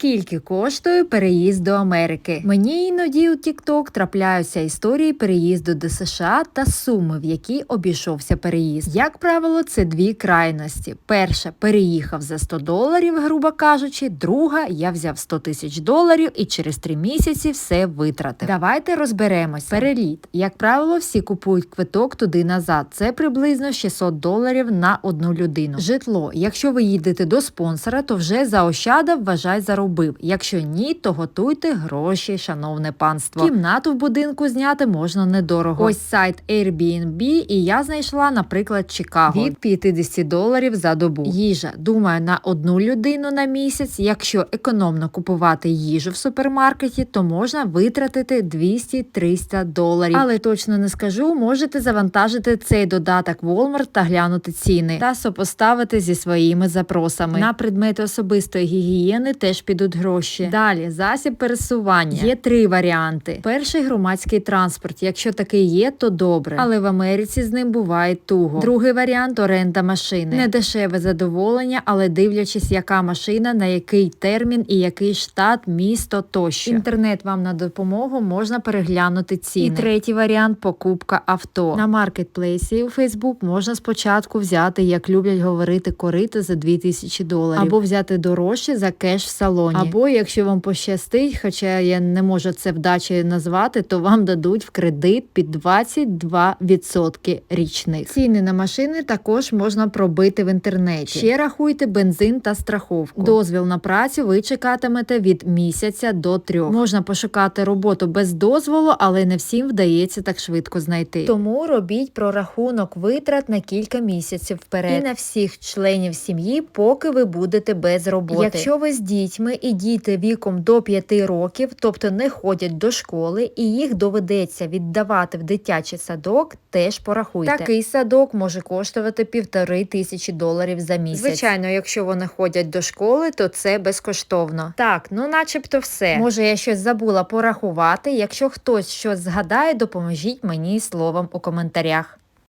Скільки коштує переїзд до Америки? Мені іноді у TikTok трапляються історії переїзду до США та суми, в які обійшовся переїзд. Як правило, це дві крайності. Перша переїхав за 100 доларів, грубо кажучи. Друга я взяв 100 тисяч доларів і через три місяці все витратив. Давайте розберемося. Переліт. Як правило, всі купують квиток туди назад. Це приблизно 600 доларів на одну людину. Житло. Якщо ви їдете до спонсора, то вже заощадав, вважай, заробив. Якщо ні, то готуйте гроші, шановне панство. Кімнату в будинку зняти можна недорого. Ось сайт Airbnb, і я знайшла, наприклад, Чикаго від 50 доларів за добу. Їжа. Думаю, на одну людину на місяць. Якщо економно купувати їжу в супермаркеті, то можна витратити 200-300 доларів. Але точно не скажу, можете завантажити цей додаток Walmart та глянути ціни та сопоставити зі своїми запросами. На предмети особистої гігієни теж підуть гроші. Далі засіб пересування. Є три варіанти. Перший громадський транспорт. Якщо такий є, то добре. Але в Америці з ним буває туго. Другий варіант оренда машини. Не дешеве задоволення, але дивлячись, яка машина, на який термін і який штат, місто тощо. Інтернет вам на допомогу можна переглянути ціни. І третій варіант покупка авто. На маркетплейсі у Facebook можна спочатку взяти, як люблять говорити, корито за 2000 доларів, або взяти дорожче за кеш в салоні. Або якщо вам пощастить, хоча я не можу це вдачі назвати, то вам дадуть в кредит під 22% річних. Ціни на машини також можна пробити в інтернеті. Ще рахуйте бензин та страховку. Дозвіл на працю ви чекатимете від місяця до трьох. Можна пошукати роботу без дозволу, але не всім вдається так швидко знайти. Тому робіть прорахунок витрат на кілька місяців вперед і на всіх членів сім'ї, поки ви будете без роботи. Якщо ви з дітьми і діти віком до 5 років, тобто не ходять до школи, і їх доведеться віддавати в дитячий садок, теж порахуйте. Такий садок може коштувати півтори тисячі доларів за місяць. Звичайно, якщо вони ходять до школи, то це безкоштовно. Так, ну начебто все. Може, я щось забула порахувати. Якщо хтось щось згадає, допоможіть мені словом у коментарях.